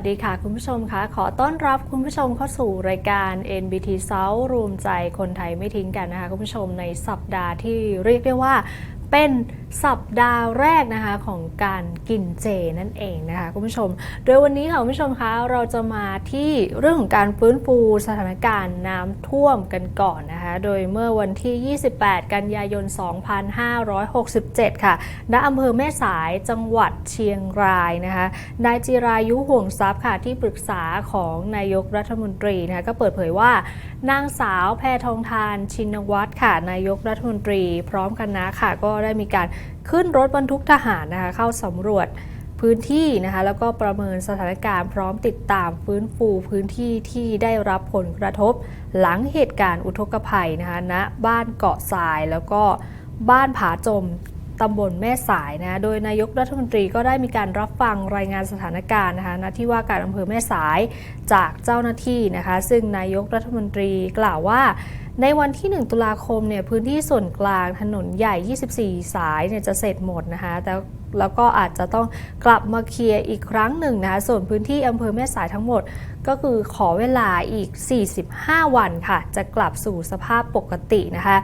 วัสดีค่ะคุณผู้ชมคะขอต้อนรับคุณผู้ชมเข้าสู่รายการ NBT South รวมใจคนไทยไม่ทิ้งกันนะคะคุณผู้ชมในสัปดาห์ที่เรียกได้ว่า เป็นสัปดาห์แรกนะคะของการกินเจนั่นเองนะคะคุณผู้ชม โดยวันนี้ค่ะคุณผู้ชมคะเราจะมาที่เรื่องของการฟื้นฟูสถานการณ์น้ำท่วมกันก่อนนะคะ โดยเมื่อวันที่ 28 กันยายน 2567 ค่ะณอำเภอแม่สายจังหวัดเชียงรายนะคะนายจิรายุห่วงทรัพย์ค่ะที่ปรึกษาของนายกรัฐมนตรีนะคะก็เปิดเผยว่านางสาวแพทองทานชินวัตรค่ะนายกรัฐมนตรี พร้อมคณะค่ะก็ได้มีการขึ้นรถบรรทุกทหารนะคะเข้าสำรวจพื้นที่นะคะแล้วก็ประเมินสถานการณ์พร้อมติดตามฟื้นฟูพื้นที่ที่ได้รับผลกระทบ หลังเหตุการณ์อุทกภัยนะคะณบ้านเกาะทรายแล้วก็บ้านผาจมตำบลแม่สายนะโดยนายกรัฐมนตรีก็ได้มีการรับฟังรายงานสถานการณ์นะคะณที่ว่าการอำเภอแม่สายจากเจ้าหน้าที่นะคะ ซึ่งนายกรัฐมนตรีกล่าวว่า ในวันที่ 1 ตุลาคมเนี่ยพื้นที่ส่วนกลางถนนใหญ่ 24 สายเนี่ยจะเสร็จหมดนะคะแต่แล้วก็อาจจะต้องกลับมาเคลียร์อีกครั้งหนึ่งนะคะส่วนพื้นที่อำเภอแม่สายทั้งหมด ก็คือขอเวลาอีก 45 วันค่ะ จะกลับสู่สภาพปกตินะคะ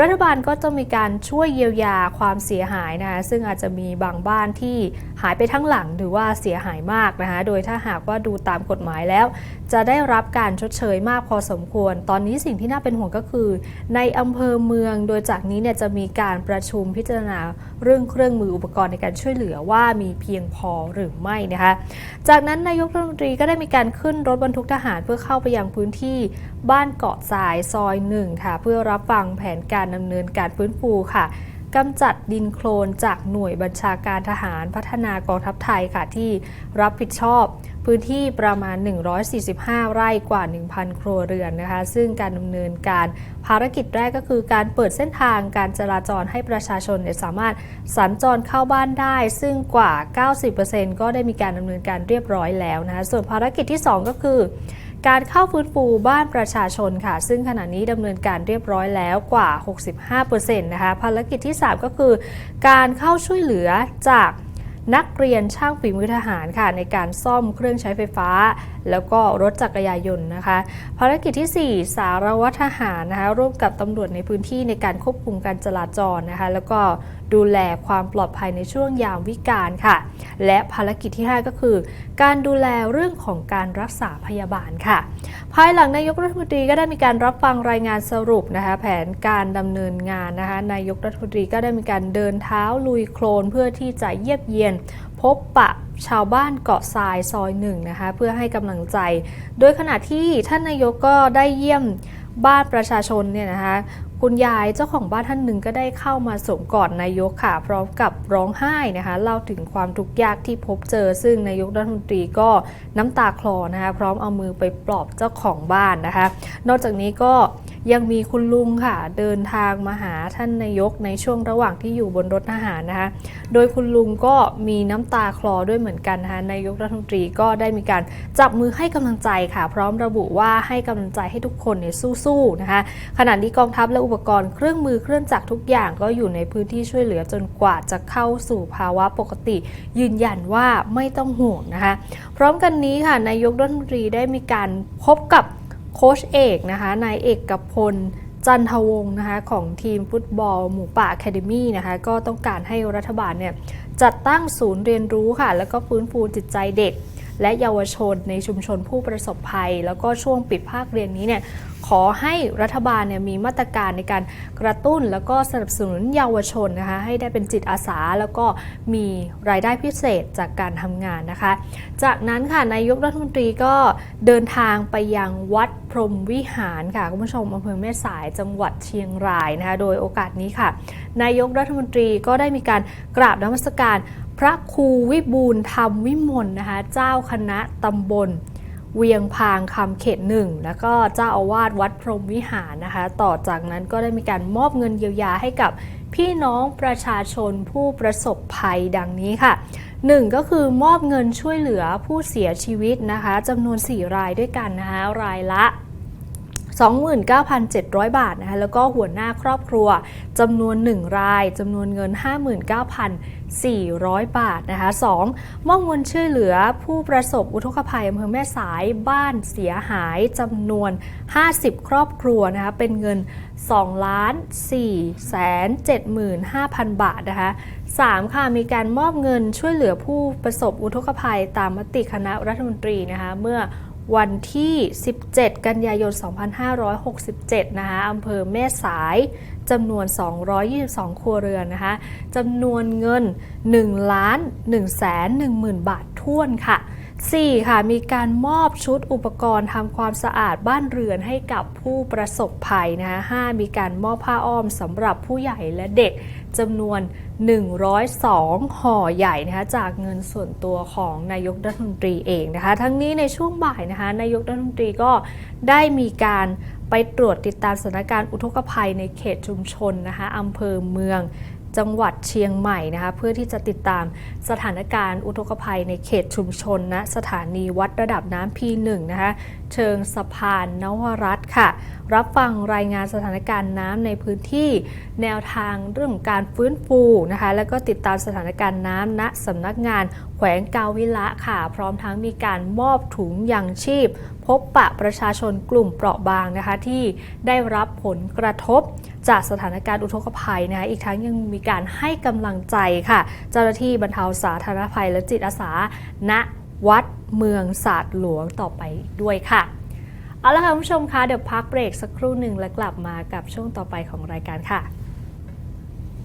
รัฐบาลก็จะมีการช่วยเยียวยาความเสียหายนะคะซึ่งอาจจะมีบางบ้านที่หายไปทั้งหลังหรือว่าเสียหายมากนะคะโดยถ้าหากว่าดูตามกฎหมายแล้ว จะได้รับการชดเชยมากพอสมควร ตอนนี้สิ่งที่น่าเป็นห่วงก็คือ ในอำเภอเมืองโดยจากนี้เนี่ยจะมีการประชุมพิจารณาเรื่องเครื่องมืออุปกรณ์ในการช่วยเหลือว่ามีเพียงพอหรือไม่นะคะจากนั้นนายกรัฐมนตรีก็ได้มีการขึ้นรถบรรทุกทหารเพื่อเข้าไปยังพื้นที่บ้านเกาะทรายซอยหนึ่งค่ะเพื่อรับฟังแผนการดำเนินการฟื้นฟูค่ะกำจัดดินโคลนจากหน่วยบัญชาการทหารพัฒนากองทัพไทยค่ะที่รับผิดชอบพื้นที่ประมาณ 145 ไร่กว่า 1,000 ครัวเรือนนะคะ ซึ่งการดำเนินการภารกิจแรกก็คือการเปิดเส้นทางการจราจรให้ประชาชนสามารถสัญจรเข้าบ้านได้ ซึ่งกว่า 90%ก็ได้มีการดำเนินการเรียบร้อยแล้วนะคะ ส่วนภารกิจที่ 2 ก็คือ การเข้าฟื้นฟูบ้านประชาชนค่ะ ซึ่งขณะนี้ดำเนินการเรียบร้อยแล้วกว่า 65%นะคะภารกิจที่ 3 ก็คือ การเข้าช่วยเหลือจากนักเรียนช่างฝีมือทหารค่ะ ในการซ่อมเครื่องใช้ไฟฟ้า แล้วก็รถจักรยานยนต์นะคะ ภารกิจที่ 4 สารวัตรทหารนะคะร่วมกับตำรวจในพื้นที่ในการควบคุมการจราจรนะคะ แล้วก็ ดูแลความปลอดภัยในช่วงยามวิกาลค่ะ และภารกิจที่ 5 ก็คือ การดูแลเรื่องของการรักษาพยาบาลค่ะ ภายหลังนายกรัฐมนตรีก็ได้มีการรับฟังรายงานสรุปนะคะแผนการดำเนินงานนะคะนายกรัฐมนตรีก็ได้มีการเดินเท้าลุยโคลนเพื่อที่จะเยียบเยียนพบปะชาวบ้านเกาะทรายซอยหนึ่งนะคะเพื่อให้กำลังใจ โดยขณะที่ท่านนายกก็ได้เยี่ยมบ้านประชาชนเนี่ยนะคะ คุณยายเจ้าของบ้านท่านหนึ่งก็ได้เข้ามาสวมกอดนายกค่ะ พร้อมกับร้องไห้นะคะเล่าถึงความทุกข์ยากที่พบเจอ ซึ่งนายกรัฐมนตรีก็น้ำตาคลอนะคะพร้อมเอามือไปปลอบเจ้าของบ้านนะคะ นอกจากนี้ก็ ยังมีคุณลุงค่ะ เดินทางมาหาท่านนายกในช่วงระหว่างที่อยู่บนรถทหารนะคะ โดยคุณลุงก็มีน้ำตาคลอด้วยเหมือนกันนะคะนายกรัฐมนตรีก็ได้มีการจับมือให้กำลังใจค่ะ พร้อมระบุว่าให้กำลังใจให้ทุกคนเนี่ยสู้ๆนะคะ ขณะนี้กองทัพและอุปกรณ์เครื่องมือเครื่องจักรทุกอย่างก็อยู่ในพื้นที่ช่วยเหลือจนกว่าจะเข้าสู่ภาวะปกติ ยืนยันว่าไม่ต้องห่วงนะคะ พร้อมกันนี้ค่ะนายกรัฐมนตรีได้มีการพบกับ โค้ชเอกนะคะนายเอกกับพลจันทวงศ์นะคะของทีมฟุตบอลหมูป่าแคาเดมี่นะคะก็ต้องการให้รัฐบาลเนี่ยจัดตั้งศูนย์เรียนรู้ค่ะ แล้วก็ฟื้นฟูจิตใจเด็ก และเยาวชนในชุมชนผู้ประสบภัย แล้วก็ช่วงปิดภาคเรียนนี้เนี่ยขอให้รัฐบาลเนี่ยมีมาตรการในการกระตุ้นแล้วก็สนับสนุนเยาวชนนะคะให้ได้เป็นจิตอาสาแล้วก็มีรายได้พิเศษจากการทำงานนะคะ จากนั้นค่ะนายกรัฐมนตรีก็เดินทางไปยังวัดพรมวิหารค่ะคุณผู้ชมอำเภอแม่สายจังหวัดเชียงรายนะคะโดยโอกาสนี้ค่ะ นายกรัฐมนตรีก็ได้มีการกราบนมัสการ พระครูวิบูลธรรมวิมลนะคะ เจ้าคณะตำบล เวียงพางคำเขตหนึ่ง แล้วก็เจ้าอาวาสวัดพรหมวิหารนะคะ ต่อจากนั้นก็ได้มีการมอบเงินเยียวยาให้กับพี่น้องประชาชนผู้ประสบภัยดังนี้ค่ะหนึ่งก็คือมอบเงินช่วยเหลือผู้เสียชีวิตนะคะจำนวน 4 รายด้วยกันนะคะรายละ 29,700 บาทนะคะแล้วก็หัวหน้าครอบครัวจำนวน 1 รายจำนวนเงิน 400 บาทนะคะ 2. มอบเงินช่วยเหลือผู้ประสบอุทกภัยอำเภอแม่สายบ้านเสียหายจำนวน 50 ครอบครัวนะคะ เป็นเงิน2ล้าน4แสน75,000 บาทนะคะ 3. ค่ะมีการมอบเงินช่วยเหลือผู้ประสบอุทกภัยตามมติคณะรัฐมนตรีนะคะเมื่อ วันที่ 17 กันยายน 2567 นะคะอำเภอแม่สายจำนวน 222 ครัวเรือนนะคะจำนวนเงิน 1 ล้าน1แสน10,000บาทท้วนค่ะ 4. ค่ะ มีการมอบชุดอุปกรณ์ทำความสะอาดบ้านเรือนให้กับผู้ประสบภัยนะคะ 5. มีการมอบผ้าอ้อมสำหรับผู้ใหญ่และเด็ก จำนวน 102 ห่อใหญ่นะคะจากเงินส่วนตัวของนายกรัฐมนตรีเองนะคะ ทั้งนี้ในช่วงบ่ายนะคะนายกรัฐมนตรีก็ได้มีการไปตรวจติดตามสถานการณ์อุทกภัยในเขตชุมชนนะคะอำเภอเมือง จังหวัดเชียงใหม่นะคะเพื่อที่จะติดตามสถานการณ์อุทกภัยในเขตชุมชนณสถานีวัดระดับน้ำ P1 นะคะเชิงสะพานนวรัตค่ะ รับฟังรายงานสถานการณ์น้ำในพื้นที่ แนวทางเรื่องการฟื้นฟูนะคะแล้วก็ติดตามสถานการณ์น้ำณสำนักงานแขวงกาวิละค่ะ พร้อมทั้งมีการมอบถุงยังชีพ พบปะประชาชนกลุ่มเปราะบางนะคะที่ได้รับผลกระทบ จากสถานการณ์อุทกภัยนะคะอีกทั้งยังมีการให้กำลังใจค่ะ เจ้าหน้าที่บรรเทาสาธารณภัยและจิตอาสา ณวัดเมืองศาสตร์หลวงต่อไปด้วยค่ะเอาละค่ะคุณผู้ชมคะเดี๋ยวพักเบรกสักครู่หนึ่งแล้วกลับมากับช่วงต่อไปของรายการค่ะ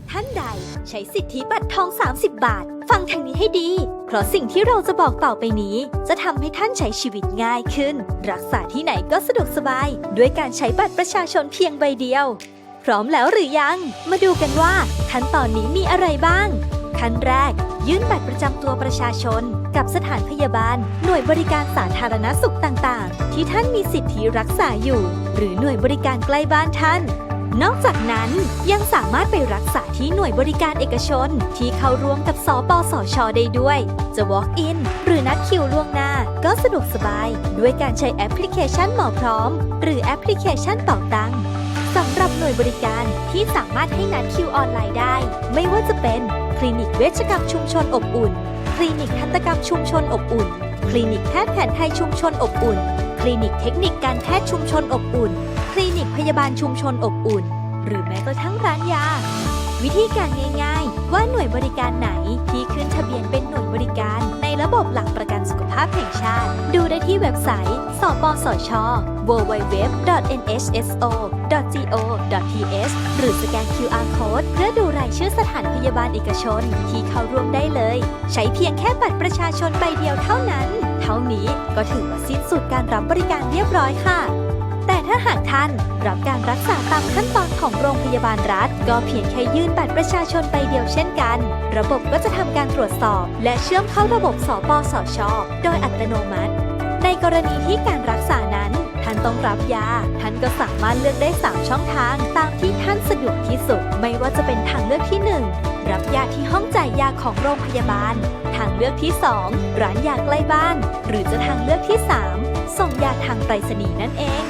ท่านใดใช้สิทธิบัตรทอง 30 บาท ฟังทางนี้ให้ดี เพราะสิ่งที่เราจะบอกต่อไปนี้ จะทำให้ท่านใช้ชีวิตง่ายขึ้น รักษาที่ไหนก็สะดวกสบาย ด้วยการใช้บัตรประชาชนเพียงใบเดียว ร้อมแล้วหรือยัง มาดูกันว่าขั้นตอนนี้มีอะไรบ้าง ขั้นแรก ยื่นบัตรประจำตัวประชาชน กับสถานพยาบาล หน่วยบริการสาธารณสุขต่างๆ ที่ท่านมีสิทธิรักษาอยู่ หรือหน่วยบริการใกล้บ้านท่าน นอกจากนั้นยังสามารถไปรักษาที่หน่วยบริการเอกชน ที่เข้าร่วมกับสปสช ได้ด้วย จะ walk in หรือนัดคิวล่วงหน้า ก็สะดวกสบาย ด้วยการใช้แอปพลิเคชันหมอพร้อม หรือแอปพลิเคชันเป่าตัง หน่วยบริการที่สามารถให้นัดคิวออนไลน์ได้ ไม่ว่าจะเป็นคลินิกเวชกรรมชุมชนอบอุ่น คลินิกทันตกรรมชุมชนอบอุ่น คลินิกแพทย์แผนไทยชุมชนอบอุ่น คลินิกเทคนิคการแพทย์ชุมชนอบอุ่น คลินิกพยาบาลชุมชนอบอุ่น หรือแม้กระทั่งร้านยา วิธีการง่ายๆ ว่าหน่วยบริการไหนที่ขึ้นทะเบียนเป็นหน่วยบริการ ในระบบหลักประกันสุขภาพแห่งชาติ ดูได้ที่เว็บไซต์ สปสช www.nhso.go.th หรือสแกน QR Code เพื่อดูรายชื่อสถานพยาบาลเอกชนที่เข้าร่วมได้เลย ใช้เพียงแค่บัตรประชาชนใบเดียวเท่านั้น เท่านี้ก็ถือว่าสิ้นสุดการรับบริการเรียบร้อยค่ะ แต่ถ้าหากท่านรับการรักษาตามขั้นตอนของโรงพยาบาลรัฐ ก็เพียงแค่ยื่นบัตรประชาชนใบเดียวเช่นกัน ระบบก็จะทำการตรวจสอบ และเชื่อมเข้าระบบสปสช โดยอัตโนมัติ ในกรณีที่การรักษานั้น ท่านต้องรับยา ท่านก็สามารถเลือกได้ 3 ช่องทาง ตามที่ท่านสะดวกที่สุด ไม่ว่าจะเป็นทางเลือกที่ 1 รับยาที่ห้องจ่ายยาของโรงพยาบาล ทางเลือกที่ 2 ร้านยาใกล้บ้าน หรือจะทางเลือกที่ 3 ส่งยาทางไปรษณีย์นั่นเอง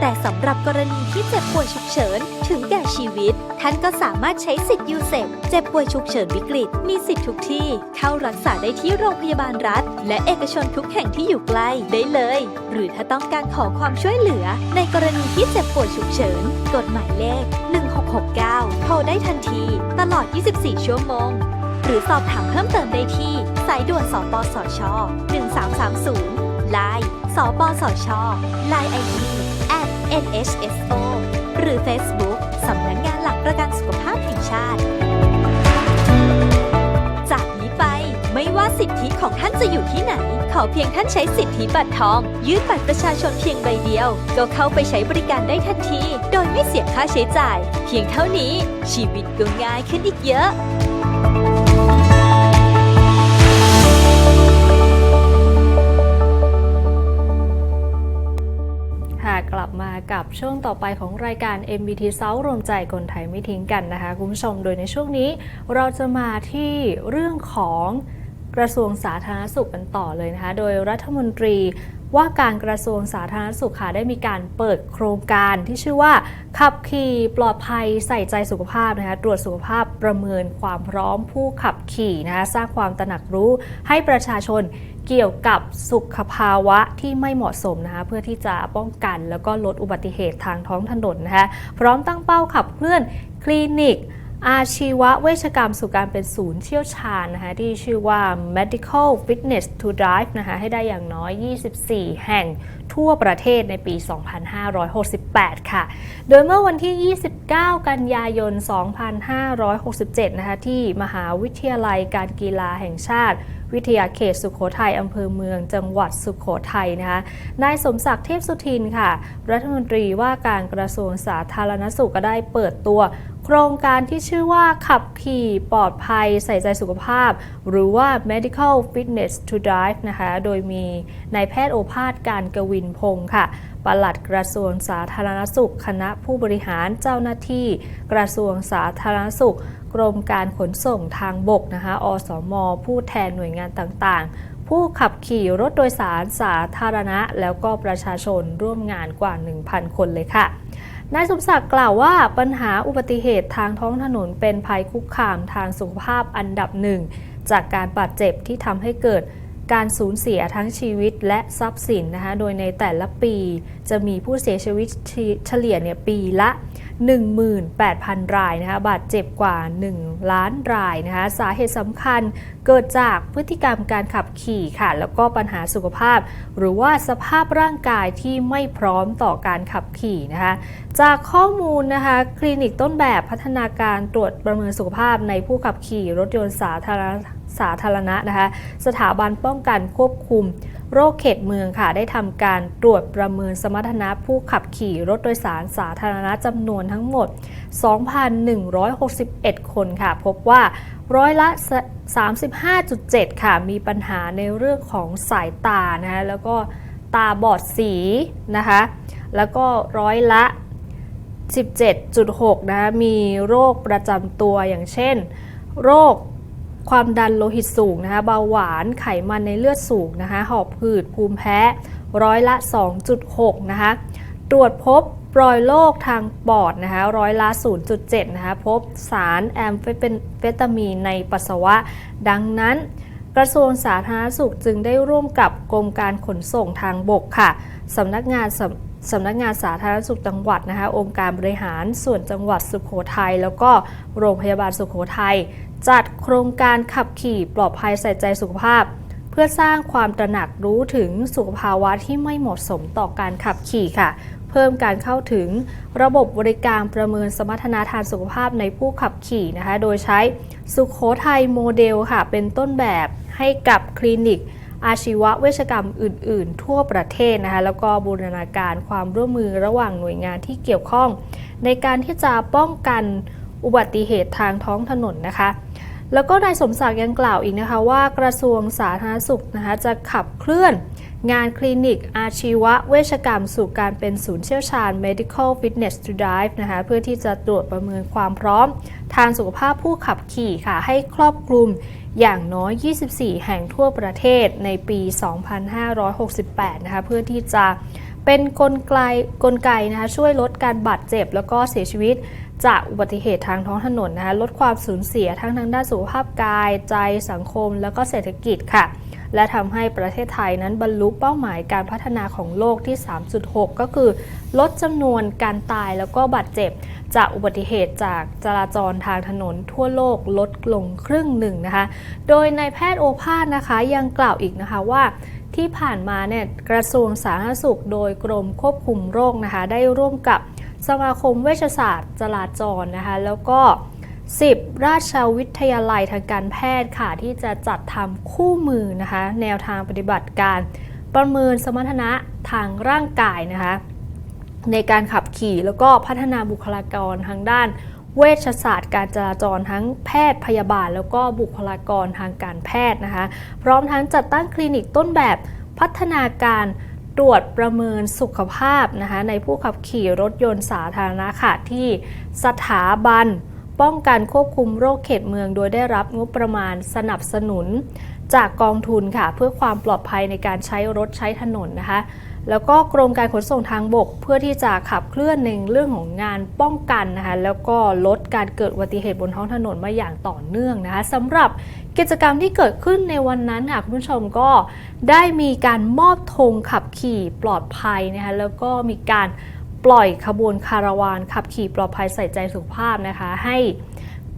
แต่สำหรับกรณีที่เจ็บป่วยฉุกเฉิน ถึงแก่ชีวิต ท่านก็สามารถใช้สิทธิ์ยูเซฟเจ็บป่วยฉุกเฉินวิกฤต มีสิทธิ์ทุกที่ เข้ารักษาได้ที่โรงพยาบาลรัฐ และเอกชนทุกแห่งที่อยู่ใกล้ได้เลย หรือถ้าต้องการขอความช่วยเหลือ ในกรณีที่เจ็บป่วยฉุกเฉินกฎหมายเลข 1669 โทรได้ทันที ตลอด 24 ชั่วโมง หรือสอบถามเพิ่มเติมได้ที่ สายด่วนสปสช 1330 Line สปสช Line ID at nhso หรือ Facebook สำนักงานหลักประกันสุขภาพแห่งชาติ จากนี้ไปไม่ว่าสิทธิของท่านจะอยู่ที่ไหน ขอเพียงท่านใช้สิทธิบัตรทอง ยื่นบัตรประชาชนเพียงใบเดียว ก็เข้าไปใช้บริการได้ทันที โดยไม่เสียค่าใช้จ่าย เพียงเท่านี้ชีวิตก็ง่ายขึ้นอีกเยอะ มากับช่วงต่อไปของรายการ MBT เซารวมใจคนไทยไม่ทิ้งกันนะคะคุณผู้ชมโดยในช่วงนี้เราจะมาที่เรื่องของกระทรวงสาธารณสุขกันต่อเลยนะคะ โดยรัฐมนตรีว่าการกระทรวงสาธารณสุขค่ะได้มีการเปิดโครงการที่ชื่อว่า ขับขี่ปลอดภัยใส่ใจสุขภาพนะคะตรวจสุขภาพประเมินความพร้อมผู้ขับขี่นะคะสร้างความตระหนักรู้ให้ประชาชน เกี่ยวกับสุขภาวะที่ไม่เหมาะสมนะคะเพื่อที่จะป้องกันแล้วก็ลดอุบัติเหตุทางท้องถนนนะคะพร้อมตั้งเป้าขับเคลื่อนคลินิก อาชีวเวชกรรมสู่การเป็นศูนย์เชี่ยวชาญนะคะที่ชื่อว่า medical fitness to drive นะคะให้ได้อย่างน้อย 24 แห่งทั่วประเทศในปี 2568 ค่ะ โดยเมื่อวันที่ 29 กันยายน 2567 นะคะที่มหาวิทยาลัยการกีฬาแห่งชาติ วิทยาเขตสุขโขทัยอำเภอเมืองจังหวัดสุขโขทัยนะคะนายสมศักดิ์เทพสุทินค่ะ รัฐมนตรีว่าการกระทรวงสาธารณสุขก็ได้เปิดตัวโครงการที่ชื่อว่าขับขี่ปลอดภัยใส่ใจสุขภาพ หรือว่า medical fitness to drive นะคะ โดยมีนายแพทย์โอภาสการกวินพงศ์ค่ะปลัดกระทรวงสาธารณสุข คณะผู้บริหารเจ้าหน้าที่ กระทรวงสาธารณสุข กรมการขนส่งทางบกนะคะอสม ผู้แทนหน่วยงานต่างๆ ผู้ขับขี่รถโดยสารสาธารณะ แล้วก็ประชาชนร่วมงานกว่า 1,000 คนเลยค่ะนายสมศักดิ์กล่าวว่าปัญหาอุบัติเหตุทางท้องถนนเป็นภัยคุกคามทางสุขภาพอันดับหนึ่ง จากการบาดเจ็บที่ทำให้เกิดการสูญเสียทั้งชีวิตและทรัพย์สินนะคะ โดยในแต่ละปีจะมีผู้เสียชีวิตเฉลี่ยเนี่ยปีละ 18,000 รายนะคะบาดเจ็บกว่า 1 ล้านรายนะคะสาเหตุสำคัญเกิดจากพฤติกรรมการขับขี่ค่ะ แล้วก็ปัญหาสุขภาพ หรือว่าสภาพร่างกายที่ไม่พร้อมต่อการขับขี่นะคะ จากข้อมูลนะคะ คลินิกต้นแบบพัฒนาการตรวจประเมินสุขภาพในผู้ขับขี่รถยนต์สาธารณะสาธารณะนะคะ สถาบันป้องกันควบคุม โรคเขตเมืองค่ะ ได้ทำการตรวจประเมินสมรรถนะผู้ขับขี่รถโดยสารสาธารณะจำนวนทั้งหมด 2,161 คนค่ะ พบว่าร้อยละ 35.7 ค่ะ มีปัญหาในเรื่องของสายตานะคะแล้วก็ตาบอดสีนะคะ แล้วก็ร้อยละ 17.6 นะคะมีโรคประจำตัวอย่างเช่น โรค ความดันโลหิตสูงนะคะเบาหวานไขมันในเลือดสูงนะคะหอบหืดภูมิแพ้ร้อยละ 2.6 นะคะตรวจพบรอยโรคทางปอดนะคะร้อยละ 0.7 นะคะพบสารแอมเฟตามีนในปัสสาวะ ดังนั้น กระทรวงสาธารณสุขจึงได้ร่วมกับกรมการขนส่งทางบกค่ะสำนักงานสำสำนักงานสาธารณสุขจังหวัดนะคะองค์การบริหารส่วนจังหวัดสุขโขทัยแล้วก็โรงพยาบาลสุขโขทัย จัดโครงการขับขี่ปลอดภัยใส่ใจสุขภาพ เพื่อสร้างความตระหนักรู้ถึงสุขภาวะที่ไม่เหมาะสมต่อการขับขี่ค่ะ เพิ่มการเข้าถึงระบบบริการประเมินสมรรถนะทางสุขภาพในผู้ขับขี่นะคะ โดยใช้สุขโขทัยโมเดลค่ะ เป็นต้นแบบให้กับคลินิกอาชีวเวชกรรมอื่น ๆ ทั่วประเทศนะคะ แล้วก็บูรณาการความร่วมมือระหว่างหน่วยงานที่เกี่ยวข้อง ในการที่จะป้องกันอุบัติเหตุทางท้องถนนนะคะ แล้วก็นายสมศักดิ์ยังกล่าวอีกนะคะว่ากระทรวงสาธารณสุขนะคะจะขับเคลื่อนงานคลินิกอาชีวเวชกรรมสู่การเป็นศูนย์เชี่ยวชาญ medical fitness to drive นะคะเพื่อที่จะตรวจประเมินความพร้อม ทางสุขภาพผู้ขับขี่ค่ะ ให้ครอบคลุมอย่างน้อย 24 แห่งทั่วประเทศในปี 2568 นะคะเพื่อที่จะเป็นกลไกกลไกนะคะช่วยลดการบาดเจ็บแล้วก็เสียชีวิต จากอุบัติเหตุทางท้องถนนนะคะลดความสูญเสียทั้งทางด้านสุขภาพกายใจสังคม แล้วก็เศรษฐกิจค่ะ และทำให้ประเทศไทยนั้นบรรลุเป้าหมายการพัฒนาของโลกที่ 3.6 ก็คือ ลดจำนวนการตายแล้วก็บาดเจ็บ จากอุบัติเหตุจากจราจรทางถนนทั่วโลกลดลงครึ่งหนึ่งนะคะ โดยนายแพทย์โอภาสนะคะยังกล่าวอีกนะคะว่าที่ผ่านมาเนี่ยกระทรวงสาธารณสุข โดยกรมควบคุมโรคนะคะได้ร่วมกับ สมาคมเวชศาสตร์จราจรนะคะ แล้วก็ 10 ราชวิทยาลัยทางการแพทย์ค่ะ ที่จะจัดทำคู่มือนะคะ แนวทางปฏิบัติการประเมินสมรรถนะทางร่างกายนะคะ ในการขับขี่แล้วก็พัฒนาบุคลากรทางด้านเวชศาสตร์การจราจรทั้งแพทย์พยาบาล แล้วก็บุคลากรทางการแพทย์นะคะ พร้อมทั้งจัดตั้งคลินิกต้นแบบพัฒนาการ ตรวจประเมินสุขภาพนะคะในผู้ขับขี่รถยนต์สาธารณะค่ะที่สถาบัน ป้องกันควบคุมโรคเขตเมืองโดยได้รับงบประมาณสนับสนุน จากกองทุนค่ะ เพื่อความปลอดภัยในการใช้รถใช้ถนนนะคะ แล้วก็กรมการขนส่งทางบก เพื่อที่จะขับเคลื่อนในเรื่องของงานป้องกันนะคะแล้วก็ลดการเกิดอุบัติเหตุบนท้องถนนมาอย่างต่อเนื่องนะคะสำหรับกิจกรรมที่เกิดขึ้นในวันนั้นค่ะคุณผู้ชมก็ได้มีการมอบธงขับขี่ปลอดภัยนะคะแล้วก็มีการปล่อยขบวนคาราวานขับขี่ปลอดภัยใส่ใจสุขภาพนะคะให้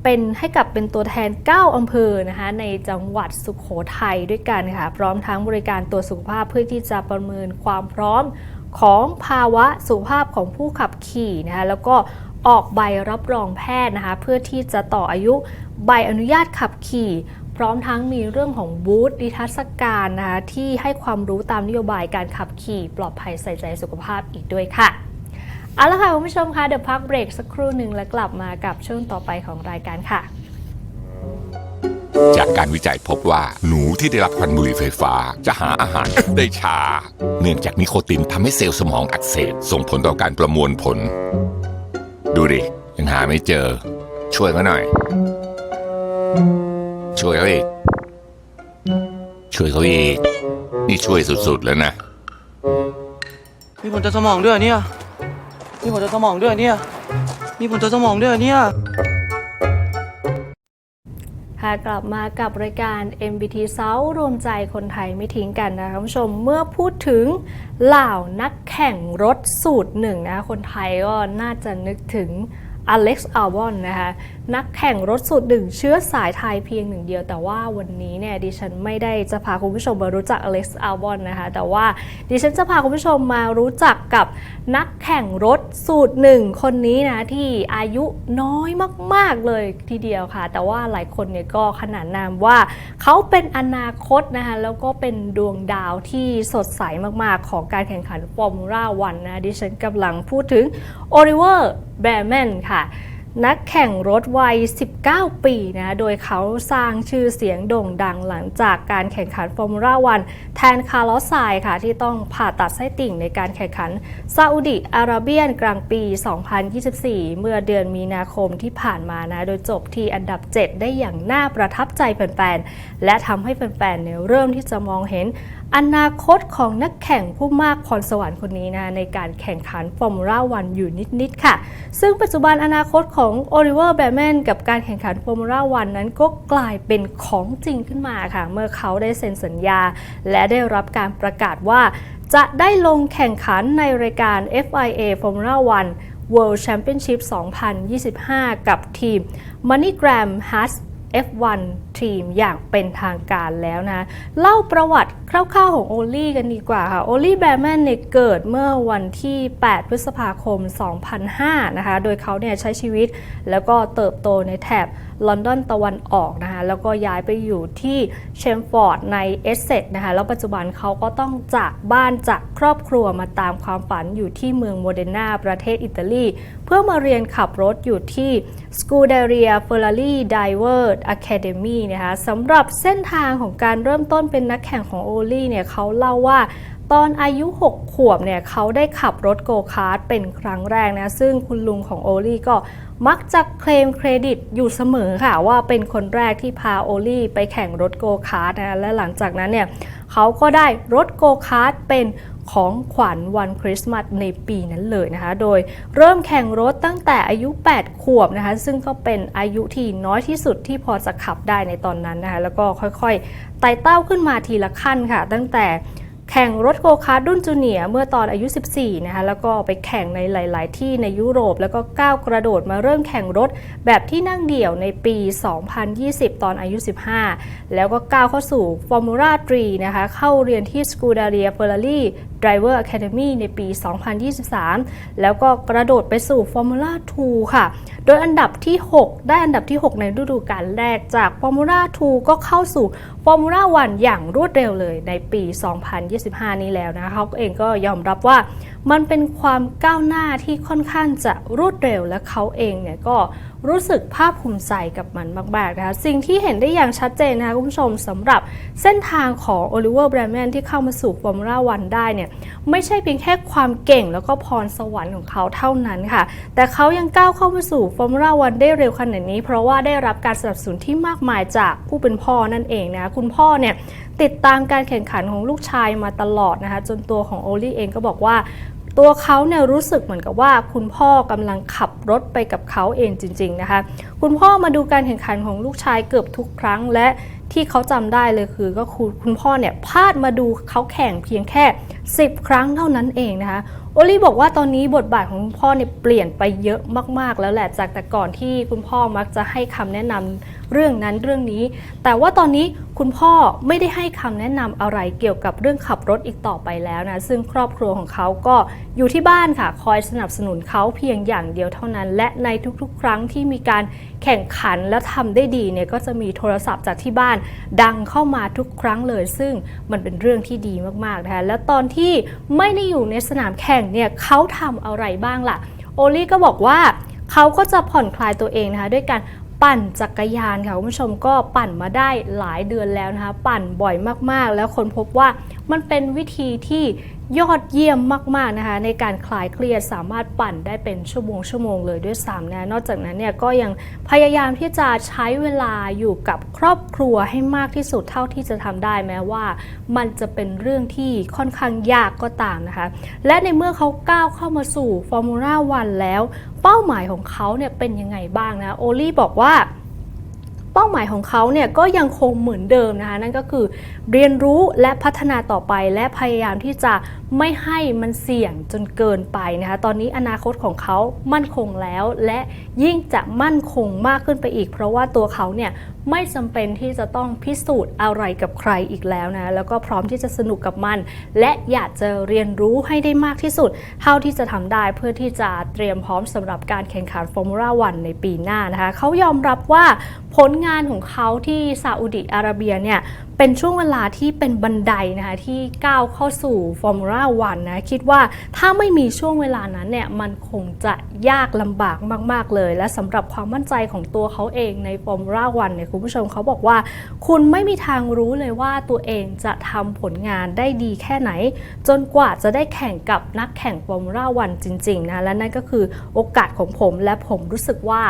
เป็นให้กับเป็นตัวแทน 9 อำเภอนะคะในจังหวัดสุขโขทัยด้วยกันค่ะ พร้อมทั้งบริการตรวจสุขภาพเพื่อที่จะประเมินความพร้อมของภาวะสุขภาพของผู้ขับขี่นะคะแล้วก็ออกใบรับรองแพทย์นะคะเพื่อที่จะต่ออายุใบอนุญาตขับขี่ พร้อมทั้งมีเรื่องของบูธนิทรรศการนะคะที่ให้ความรู้ตามนโยบายการขับขี่ ปลอดภัยใส่ใจสุขภาพอีกด้วยค่ะ เอาละค่ะคุณผู้ชมคะเดี๋ยวพักเบรกสักครู่หนึ่งแล้วกลับมากับช่วงต่อไปของรายการค่ะ จากการวิจัยพบว่าหนูที่ได้รับควันบุหรี่ไฟฟ้าจะหาอาหาร ได้ช้า เนื่องจากนิโคตินทำให้เซลล์สมองอักเสบส่งผลต่อการประมวลผล ดูดิยังหาไม่เจอ ช่วยเขาหน่อย ช่วยเขาอีก ช่วยเขาอีก นี่ช่วยสุดๆแล้วนะ มีผลต่อสมองด้วยเหรอเนี่ย มีผลต่อสมองด้วยเหรอเนี่ย มีผลต่อสมองด้วยเหรอเนี่ย ค่ะกลับมากับรายการ MBT South รวมใจคนไทยไม่ทิ้งกันนะคะคุณผู้ชมเมื่อพูดถึงเหล่านักแข่งรถสูตรหนึ่งนะคะคนไทยก็น่าจะนึกถึง อเล็กซ์อัลบอนนะคะนักแข่งรถสูตรหนึ่งเชื้อสายไทยเพียงหนึ่งเดียว แต่ว่าวันนี้เนี่ยดิฉันไม่ได้จะพาคุณผู้ชมมารู้จักอเล็กซ์อัลบอนนะคะแต่ว่าดิฉันจะพาคุณผู้ชมมารู้จักกับนักแข่งรถสูตรหนึ่งคนนี้นะที่อายุน้อยมาก ๆ เลยทีเดียวค่ะ แต่ว่าหลายคนเนี่ยก็ขนานนามว่าเขาเป็นอนาคตนะคะแล้วก็เป็นดวงดาวที่สดใสมาก ๆ ของการแข่งขันฟอร์มูล่าวันนะดิฉันกำลังพูดถึงโอลิเวอร์แบร์แมนค่ะนักแข่งรถวัย 19 ปีนะโดยเขาสร้างชื่อเสียงโด่งดังหลังจากการแข่งขันฟอร์มูล่าวันแทนคาร์ลอสไซน์ค่ะ ที่ต้องผ่าตัดไส้ติ่งในการแข่งขันซาอุดิอาระเบียนกลางปี 2024 เมื่อเดือนมีนาคมที่ผ่านมานะโดยจบที่อันดับ 7 ได้อย่างน่าประทับใจแฟนๆและทำให้แฟนๆเเริ่มที่จะมองเห็น อนาคตของนักแข่งผู้มากพรสวรรค์คนนี้นะในการแข่งขันฟอร์มูล่าวันอยู่นิด ๆ ค่ะ ซึ่งปัจจุบันอนาคตของโอลิเวอร์แบรแมนกับการแข่งขันฟอร์มูล่าวันนั้นก็กลายเป็นของจริงขึ้นมาค่ะ เมื่อเขาได้เซ็นสัญญา และได้รับการประกาศว่าจะได้ลงแข่งขันในรายการ FIA Formula One World Championship 2025 กับทีม MoneyGram h a s F1 ทีมอย่างเป็นทางการแล้วนะ เล่าประวัติคร่าวๆของโอลี่กันดีกว่าค่ะโอลี่แบร์แมนเนี่ยเกิดเมื่อวันที่ 8 พฤษภาคม 2005 นะคะ โดยเขาเนี่ยใช้ชีวิตแล้วก็เติบโตในแถบ ลอนดอนตะวันออกนะคะแล้วก็ย้ายไปอยู่ที่เชมฟอร์ดในเอสเซ็กนะคะแล้วปัจจุบันเขาก็ต้องจากบ้านจากครอบครัวมาตามความฝันอยู่ที่เมืองโมเดนาประเทศอิตาลี เพื่อมาเรียนขับรถอยู่ที่ Scuderia Ferrari Diver Academy นะคะสำหรับเส้นทางของการเริ่มต้นเป็นนักแข่งของโอลี่เนี่ยเขาเล่าว่า ตอนอายุ 6 ขวบเนี่ยเขาได้ขับรถโกคาร์ทเป็นครั้งแรกนะ ซึ่งคุณลุงของโอลี่ก็มักจะเคลมเครดิตอยู่เสมอค่ะ ว่าเป็นคนแรกที่พาโอลี่ไปแข่งรถโกคาร์ทนะและหลังจากนั้นเนี่ยเขาก็ได้รถโกคาร์ทเป็นของขวัญวันคริสต์มาสในปีนั้นเลยนะคะ โดยเริ่มแข่งรถตั้งแต่อายุ 8 ขวบนะคะ ซึ่งก็เป็นอายุที่น้อยที่สุดที่พอจะขับได้ในตอนนั้นนะคะ แล้วก็ค่อยๆไต่เต้าขึ้นมาทีละขั้นค่ะ ตั้งแต่ แข่งรถโกคาร์ทรุ่นจูเนียเมื่อตอนอายุ 14 นะคะ แล้วก็ไปแข่งในหลาย ๆ ที่ในยุโรป แล้วก็ก้าวกระโดดมาเริ่มแข่งรถแบบที่นั่งเดี่ยวในปี 2020 ตอนอายุ 15 แล้วก็ก้าวเข้าสู่ฟอร์มูล่า3นะคะ เข้าเรียนที่ Scuderia Ferrari Driver Academy ในปี 2023 แล้วก็กระโดดไปสู่ฟอร์มูล่า2ค่ะ โดยอันดับที่ 6 ได้อันดับที่ 6 ในฤดูกาลแรกจากฟอร์มูล่า2ก็เข้าสู่ฟอร์มูล่าวันอย่างรวดเร็วเลยในปี 2025 นี้แล้วนะคะเขาเองก็ยอมรับว่ามันเป็นความก้าวหน้าที่ค่อนข้างจะรวดเร็วและเขาเองเนี่ยก็ รู้สึกภาคภูมิใจกับมันมากๆนะคะสิ่งที่เห็นได้อย่างชัดเจนนะคะคุณผู้ชมสำหรับเส้นทางของโอลิเวอร์แบรนแมนที่เข้ามาสู่ฟอร์มูล่าวันได้เนี่ยไม่ใช่เพียงแค่ความเก่งแล้วก็พรสวรรค์ของเขาเท่านั้นค่ะ แต่เขายังก้าวเข้ามาสู่ฟอร์มูล่าวันได้เร็วขนาดนี้ เพราะว่าได้รับการสนับสนุนที่มากมายจากผู้เป็นพ่อนั่นเองนะคะคุณพ่อเนี่ยติดตามการแข่งขันของลูกชายมาตลอดนะคะจนตัวของโอลี่เองก็บอกว่า ตัวเขาเนี่ยรู้สึกเหมือนกับว่าคุณพ่อกำลังขับรถไปกับเขาเองจริง ๆนะคะ คุณพ่อมาดูการแข่งขันของลูกชายเกือบทุกครั้งและ ที่เขาจำได้เลยคือก็คือคุณพ่อเนี่ยพลาดมาดูเขาแข่งเพียงแค่ 10 ครั้งเท่านั้นเองนะคะโอลี่บอกว่าตอนนี้บทบาทของคุณพ่อเนี่ยเปลี่ยนไปเยอะมากๆ แล้วแหละจากแต่ก่อนที่คุณพ่อมักจะให้คำแนะนำเรื่องนั้นเรื่องนี้ แต่ว่าตอนนี้คุณพ่อไม่ได้ให้คำแนะนำอะไรเกี่ยวกับเรื่องขับรถอีกต่อไปแล้วนะซึ่งครอบครัวของเขาก็อยู่ที่บ้านค่ะคอยสนับสนุนเขาเพียงอย่างเดียวเท่านั้น และในทุกๆ ครั้งที่มีการ แข่งขันและทำได้ดีเนี่ยก็จะมีโทรศัพท์จากที่บ้านดังเข้ามาทุกครั้งเลย ซึ่งมันเป็นเรื่องที่ดีมากๆนะคะและตอนที่ไม่ได้อยู่ในสนามแข่งเนี่ยเขาทำอะไรบ้างล่ะ โอลี่ก็บอกว่าเขาก็จะผ่อนคลายตัวเองนะคะด้วยการปั่นจักรยานค่ะคุณผู้ชมก็ปั่นมาได้หลายเดือนแล้วนะคะ ปั่นบ่อยมากๆ แล้วคนพบว่ามันเป็นวิธีที่ ยอดเยี่ยมมากๆนะคะในการคลายเครียดสามารถปั่นได้เป็นชั่วโมงชั่วโมงเลยด้วยซ้ำนะนอกจากนั้นเนี่ยก็ยังพยายามที่จะใช้เวลาอยู่กับครอบครัวให้มากที่สุดเท่าที่จะทำได้แม้ว่า มันจะเป็นเรื่องที่ค่อนข้างยากก็ตามนะคะ และในเมื่อเขาก้าวเข้ามาสู่ฟอร์มูล่าวันแล้ว เป้าหมายของเขาเนี่ยเป็นยังไงบ้างนะโอลี่บอกว่าเป้าหมายของเขาเนี่ยก็ยังคงเหมือนเดิมนะคะ นั่นก็คือเรียนรู้และพัฒนาต่อไปและพยายามที่จะ ไม่ให้มันเสี่ยงจนเกินไปนะคะ ตอนนี้อนาคตของเขามั่นคงแล้ว และยิ่งจะมั่นคงมากขึ้นไปอีก เพราะว่าตัวเขาเนี่ยไม่จำเป็นที่จะต้องพิสูจน์อะไรกับใครอีกแล้วนะแล้วก็พร้อมที่จะสนุกกับมัน และอยากจะเรียนรู้ให้ได้มากที่สุด เท่าที่จะทำได้เพื่อที่จะเตรียมพร้อมสำหรับการแข่งขันฟอร์มูล่าวันในปีหน้านะคะเขายอมรับว่าผลงานของเขาที่ซาอุดิอาระเบียเนี่ย เป็นช่วงเวลาที่เป็นบันไดนะคะที่ก้าวเข้าสู่ฟอร์มูล่าวันนะคิดว่าถ้าไม่มีช่วงเวลานั้นเนี่ยมันคงจะยากลำบากมาก ๆ เลย และสำหรับความมั่นใจของตัวเขาเองในฟอร์มูล่าวันเนี่ยคุณผู้ชมเขาบอกว่า คุณไม่มีทางรู้เลยว่าตัวเองจะทำผลงานได้ดีแค่ไหน จนกว่าจะได้แข่งกับนักแข่งฟอร์มูล่าวันจริงๆนะและนั่นก็คือโอกาสของผมและผมรู้สึกว่า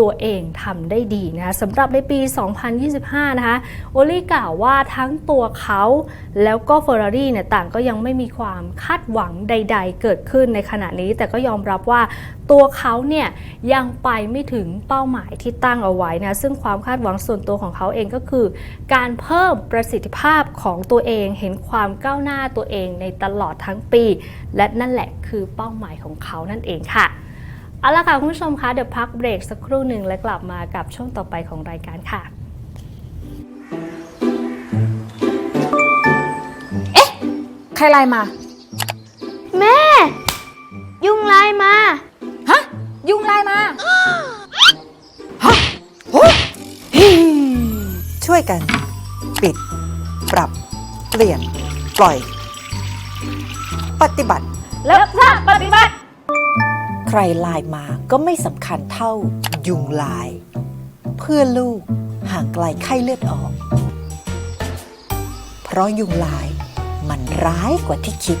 ตัวเองทำได้ดีนะคะสำหรับในปี 2025 นะคะโอลี่กล่าวว่าทั้งตัวเขาแล้วก็ Ferrari เนี่ยต่างก็ยังไม่มีความคาดหวังใด ๆ เกิดขึ้นในขณะนี้แต่ก็ยอมรับว่าตัวเขาเนี่ยยังไปไม่ถึงเป้าหมายที่ตั้งเอาไว้นะซึ่งความคาดหวังส่วนตัวของเขาเองก็คือ การเพิ่มประสิทธิภาพของตัวเองเห็นความก้าวหน้าตัวเองในตลอดทั้งปี และนั่นแหละคือเป้าหมายของเขานั่นเองค่ะ เอาละค่ะคุณผู้ชมคะเดี๋ยวพักเบรกสักครู่หนึ่งและกลับมากับช่วงต่อไปของรายการค่ะใครไลน์มา แม่ ยุงลายมา ฮะ ยุงไลน์มาช่วยกัน ปิด ปรับ เปลี่ยน ปล่อย ปฏิบัติ เลิกทราบปฏิบัติ ใครลายมาก็ไม่สำคัญเท่ายุงลาย เพื่อลูกห่างไกลไข้เลือดออก เพราะยุงลายมันร้ายกว่าที่คิด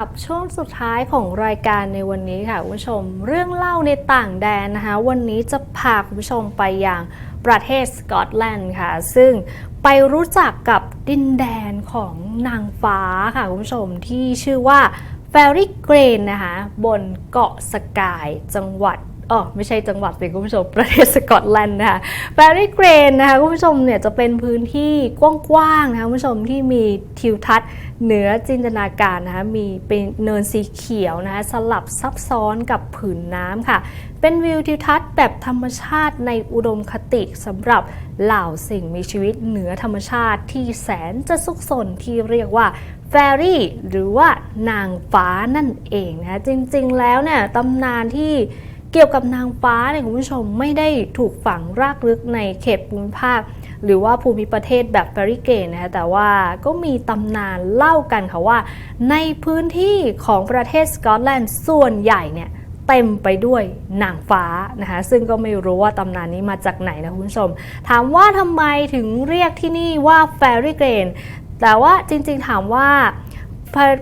กับช่วงสุดท้ายของรายการในวันนี้ค่ะคุณผู้ชม เรื่องเล่าในต่างแดนนะคะ วันนี้จะพาคุณผู้ชมไปยังประเทศสกอตแลนด์ค่ะ ซึ่ง ไปรู้จักกับดินแดนของนางฟ้าค่ะคุณผู้ชมที่ชื่อว่าแฟริเกรนนะคะบนเกาะสกายจังหวัดอ๋อไม่ใช่จังหวัดสิคุณผู้ชมประเทศสกอตแลนด์นะคะแฟริเกรนนะคะคุณผู้ชมเนี่ยจะเป็นพื้นที่กว้างๆนะคะคุณผู้ชมที่มีทิวทัศน์เหนือจินตนาการนะคะมีเป็นเนินสีเขียวนะคะสลับซับซ้อนกับผืนน้ำค่ะ เป็นวิวทิวทัศน์แบบธรรมชาติในอุดมคติสำหรับเหล่าสิ่งมีชีวิตเหนือธรรมชาติที่แสนจะสุขสนที่เรียกว่าแฟรี่หรือว่านางฟ้านั่นเองนะจริงๆแล้วเนี่ยตำนานที่เกี่ยวกับนางฟ้าเนี่ยคุณผู้ชมไม่ได้ถูกฝังรากลึกในเขตภูมิภาค หรือว่าภูมิประเทศแบบแฟริเกนนะคะแต่ว่าก็มีตำนานเล่ากันค่ะว่า ในพื้นที่ของประเทศสกอตแลนด์ส่วนใหญ่เนี่ย เต็มไปด้วยนางฟ้านะคะซึ่งก็ไม่รู้ว่าตำนานนี้มาจากไหนนะคุณผู้ชม ถามว่าทำไมถึงเรียกที่นี่ว่าแฟริเกนแต่ว่าจริงๆถามว่า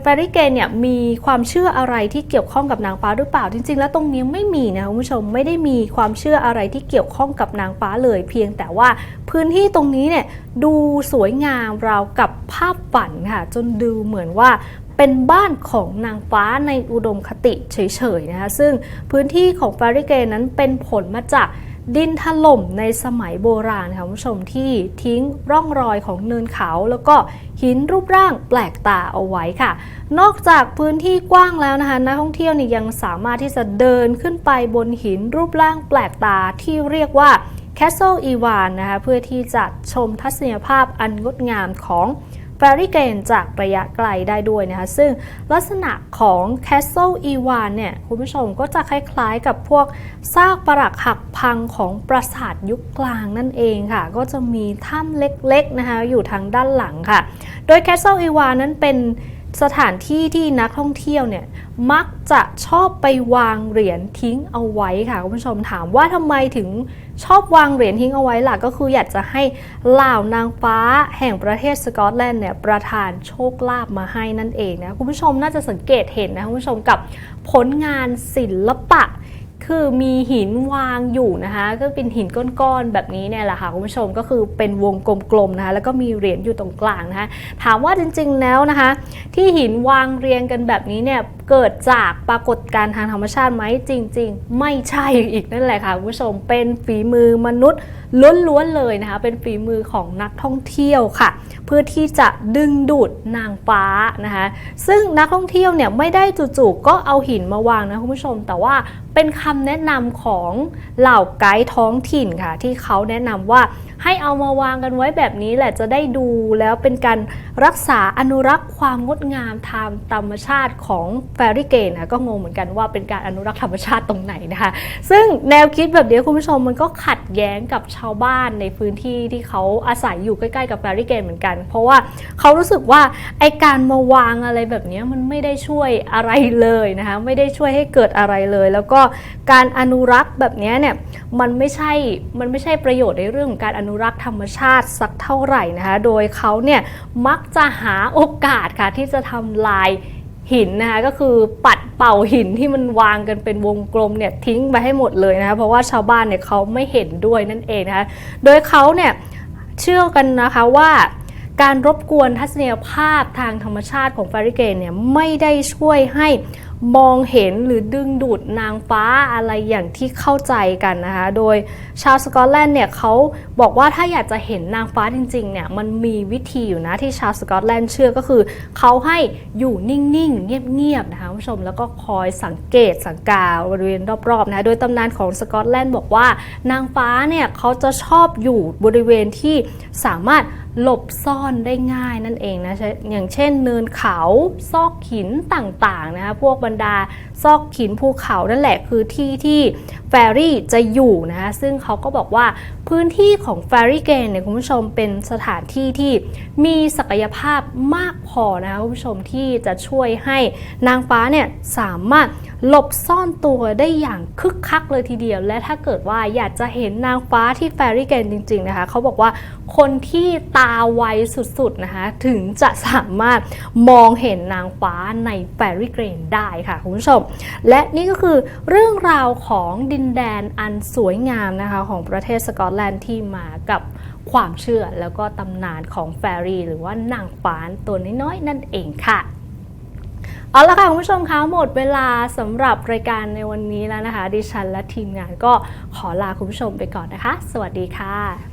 แฟริเกนเนี่ยมีความเชื่ออะไรที่เกี่ยวข้องกับนางฟ้าหรือเปล่า จริง ๆ แล้วตรงนี้ไม่มีนะคุณผู้ชมไม่ได้มีความเชื่ออะไรที่เกี่ยวข้องกับนางฟ้าเลย เพียงแต่ว่าพื้นที่ตรงนี้เนี่ยดูสวยงามราวกับภาพฝันค่ะจนดูเหมือนว่า เป็นบ้านของนางฟ้าในอุดมคติเฉยๆนะคะซึ่งพื้นที่ของแฟริเกนนั้นเป็นผลมาจากดินถล่มในสมัยโบราณค่ะคุณผู้ชมที่ทิ้งร่องรอยของเนินเขา แล้วก็หินรูปร่างแปลกตาเอาไว้ค่ะ นอกจากพื้นที่กว้างแล้วนะคะนักท่องเที่ยวนี่ยังสามารถที่จะเดินขึ้นไปบนหินรูปร่างแปลกตาที่เรียกว่า Castle Ivan นะคะเพื่อที่จะชมทัศนียภาพอันงดงามของ แฟริเกนจากระยะไกลได้ด้วยนะคะ ซึ่งลักษณะของ Castle e w a n เนี่ย คุณผู้ชมก็จะคล้ายๆกับพวกซากปรักหักพังของปราสาทยุคกลางนั่นเองค่ะ ก็จะมีถ้ำเล็กๆนะคะอยู่ทางด้านหลังค่ะ โดย Castle e w a n นั้นเป็น สถานที่ที่นักท่องเที่ยวเนี่ยมักจะชอบไปวางเหรียญทิ้งเอาไว้ค่ะคุณผู้ชมถามว่าทำไมถึงชอบวางเหรียญทิ้งเอาไว้ล่ะก็คืออยากจะให้เหล่านางฟ้าแห่งประเทศสกอตแลนด์เนี่ยประทานโชคลาภมาให้นั่นเองนะคุณผู้ชมน่าจะสังเกตเห็นนะคุณผู้ชมกับผลงานศิลปะ คือมีหินวางอยู่นะคะก็เป็นหินก้อนๆแบบนี้เนี่ยแหละค่ะคุณผู้ชมก็คือเป็นวงกลมๆนะคะแล้วก็มีเหรียญอยู่ตรงกลางนะคะถามว่าจริงๆแล้วนะคะ ที่หินวางเรียงกันแบบนี้เนี่ยเกิดจากปรากฏการณ์ทางธรรมชาติไหมจริง ๆ ไม่ใช่อีกนั่นแหละค่ะคุณผู้ชมเป็นฝีมือมนุษย์ล้วนๆเลยนะคะเป็นฝีมือของนักท่องเที่ยวค่ะ เพื่อที่จะดึงดูดนางฟ้านะคะซึ่งนักท่องเที่ยวเนี่ยไม่ได้จู่ๆก็เอาหินมาวางนะคุณผู้ชมแต่ว่า เป็นคำแนะนำของเหล่าไกด์ท้องถิ่นค่ะ ที่เขาแนะนำว่า ให้เอามาวางกันไว้แบบนี้แหละจะได้ดูแล้วเป็นการรักษาอนุรักษ์ความงดงามทางธรรมชาติของแฟริเกนนะก็งงเหมือนกันว่าเป็นการอนุรักษ์ธรรมชาติตรงไหนนะคะ ซึ่งแนวคิดแบบนี้คุณผู้ชมมันก็ขัดแย้งกับชาวบ้านในพื้นที่ที่เขาอาศัยอยู่ใกล้ๆกับแฟริเกนเหมือนกัน เพราะว่าเขารู้สึกว่าไอการมาวางอะไรแบบนี้มันไม่ได้ช่วยอะไรเลยนะคะไม่ได้ช่วยให้เกิดอะไรเลย แล้วก็การอนุรักษ์แบบนี้เนี่ยมันไม่ใช่มันไม่ใช่ประโยชน์ในเรื่องของการอนุรักษ์ธรรมชาติสักเท่าไหร่นะคะ โดยเขาเนี่ยมักจะหาโอกาสค่ะที่จะทำลายหินนะคะก็คือปัดเป่าหินที่มันวางกันเป็นวงกลมเนี่ยทิ้งไปให้หมดเลยนะคะเพราะว่าชาวบ้านเนี่ยเขาไม่เห็นด้วยนั่นเองนะคะโดยเขาเนี่ยเชื่อกันนะคะว่าการรบกวนทัศนียภาพทางธรรมชาติของแฟริเกนเนี่ยไม่ได้ช่วยให้ มองเห็นหรือดึงดูดนางฟ้าอะไรอย่างที่เข้าใจกันนะคะ โดยชาวสกอตแลนด์เนี่ยเขาบอกว่าถ้าอยากจะเห็นนางฟ้าจริงๆเนี่ยมันมีวิธีอยู่นะที่ชาวสกอตแลนด์เชื่อก็คือ เขาให้อยู่นิ่งๆ เงียบๆนะคะคุณผู้ชมแล้วก็คอยสังเกตสังกาบริเวณรอบๆนะะโดยตำนานของสกอตแลนด์บอกว่านางฟ้าเนี่ยเขาจะชอบอยู่บริเวณที่สามารถ หลบซ่อนได้ง่ายนั่นเองนะ อย่างเช่นเนินเขาซอกหินต่างๆนะคะพวกบรรดา ซอกหินภูเขานั่นแหละคือที่ที่แฟรี่จะอยู่นะคะซึ่งเขาก็บอกว่าพื้นที่ของแฟรี่เกนเนี่ยคุณผู้ชมเป็นสถานที่ที่มีศักยภาพมากพอนะคะคุณผู้ชมที่จะช่วยให้นางฟ้าเนี่ยสามารถหลบซ่อนตัวได้อย่างคึกคักเลยทีเดียว และถ้าเกิดว่าอยากจะเห็นนางฟ้าที่แฟรี่เกนจริง ๆนะคะเขาบอกว่าคนที่ตาไวสุดๆนะคะถึงจะสามารถมองเห็นนางฟ้าในแฟรี่เกนได้ค่ะคุณผู้ชมและนี่ก็คือเรื่องราวของดินแดนอันสวยงามนะคะของประเทศสกอตแลนด์ที่มากับความเชื่อแล้วก็ตำนานของแฟรี่หรือว่านางฟ้านตัวน้อยๆนั่นเองค่ะเอาละค่ะคุณผู้ชมคะหมดเวลาสำหรับรายการในวันนี้แล้วนะคะ ดิฉันและทีมงานก็ขอลาคุณผู้ชมไปก่อนนะคะ สวัสดีค่ะ